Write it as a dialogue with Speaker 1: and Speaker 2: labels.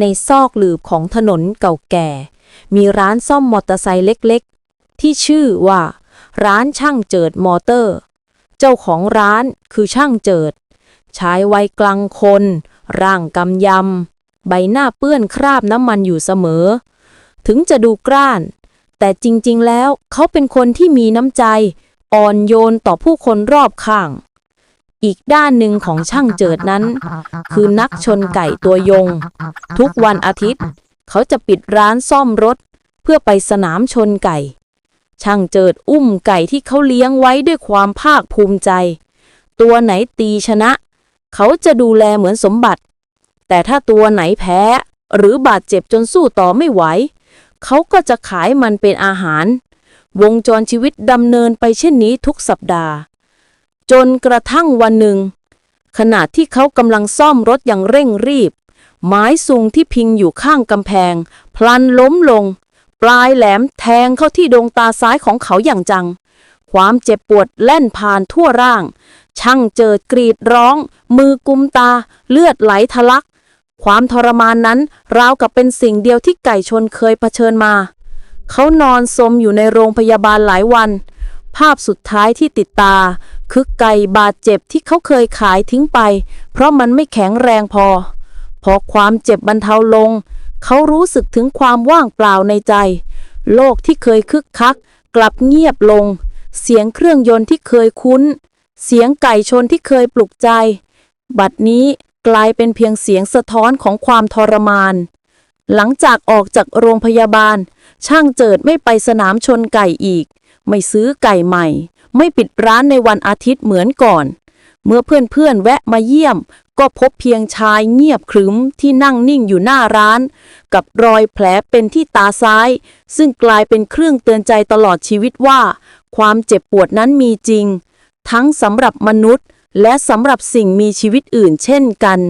Speaker 1: ในซอกหลืบของถนนเก่าแก่ มีร้านซ่อมมอเตอร์ไซค์เล็กๆ ที่ชื่อว่า ร้านช่างเจิดมอเตอร์ เจ้าของร้านคือช่างเจิด ชายวัยกลางคน ร่างกำยำ ใบหน้าเปื้อนคราบน้ำมันอยู่เสมอ ถึงจะดูกร้าน แต่จริงๆแล้วเขาเป็นคนที่มีน้ำใจ อ่อนโยนต่อผู้คนรอบข้าง อีกด้านหนึ่งของช่างเจิดนั้น คือนักชนไก่ตัวยง ทุกวันอาทิตย์ เขาจะปิดร้านซ่อมรถ เพื่อไปสนามชนไก่ ช่างเจิดอุ้มไก่ที่เขาเลี้ยงไว้ด้วยความภาคภูมิใจ ตัวไหนตีชนะ เขาจะดูแลเหมือนสมบัติ แต่ถ้าตัวไหนแพ้ หรือบาดเจ็บจนสู้ต่อไม่ไหว เขาก็จะขายมันเป็นอาหาร วงจรชีวิตดำเนินไปเช่นนี้ทุกสัปดาห์ จนกระทั่งวันหนึ่ง ขณะที่เขากำลังซ่อมรถอย่างเร่งรีบ ไม้ซุงที่พิงอยู่ข้างกำแพง พลันล้มลง ปลายแหลมแทงเข้าที่ดวงตาซ้ายของเขาอย่างจัง ความเจ็บปวดแล่นผ่านทั่วร่าง ช่างเจิดกรีดร้อง มือกุมตา เลือดไหลทะลัก ความทรมานนั้นราวกับเป็นสิ่งเดียวที่ไก่ชนเคยเผชิญมา เขานอนสมอยู่ในโรงพยาบาลหลายวัน ภาพสุดท้ายที่ติดตา คือไก่บาดเจ็บที่เขาเคยขายทิ้งไป เพราะมันไม่แข็งแรงพอ พอความเจ็บบรรเทาลง เขารู้สึกถึงความว่างเปล่าในใจ โลกที่เคยคึกคัก กลับเงียบลง เสียงเครื่องยนต์ที่เคยคุ้น เสียงไก่ชนที่เคยปลุกใจ บัดนี้กลายเป็นเพียงเสียงสะท้อนของความทรมาน หลังจากออกจากโรงพยาบาล ช่างเจิดไม่ไปสนามชนไก่อีก ไม่ซื้อไก่ใหม่ ไม่ปิดร้านในวันอาทิตย์เหมือนก่อน เมื่อเพื่อนๆแวะมาเยี่ยม ก็พบเพียงชายเงียบขรึมที่นั่งนิ่งอยู่หน้าร้าน กับรอยแผลเป็นที่ตาซ้าย ซึ่งกลายเป็นเครื่องเตือนใจตลอดชีวิตว่า ความเจ็บปวดนั้นมีจริง ทั้งสำหรับมนุษย์ และสำหรับสิ่งมีชีวิตอื่นเช่นกัน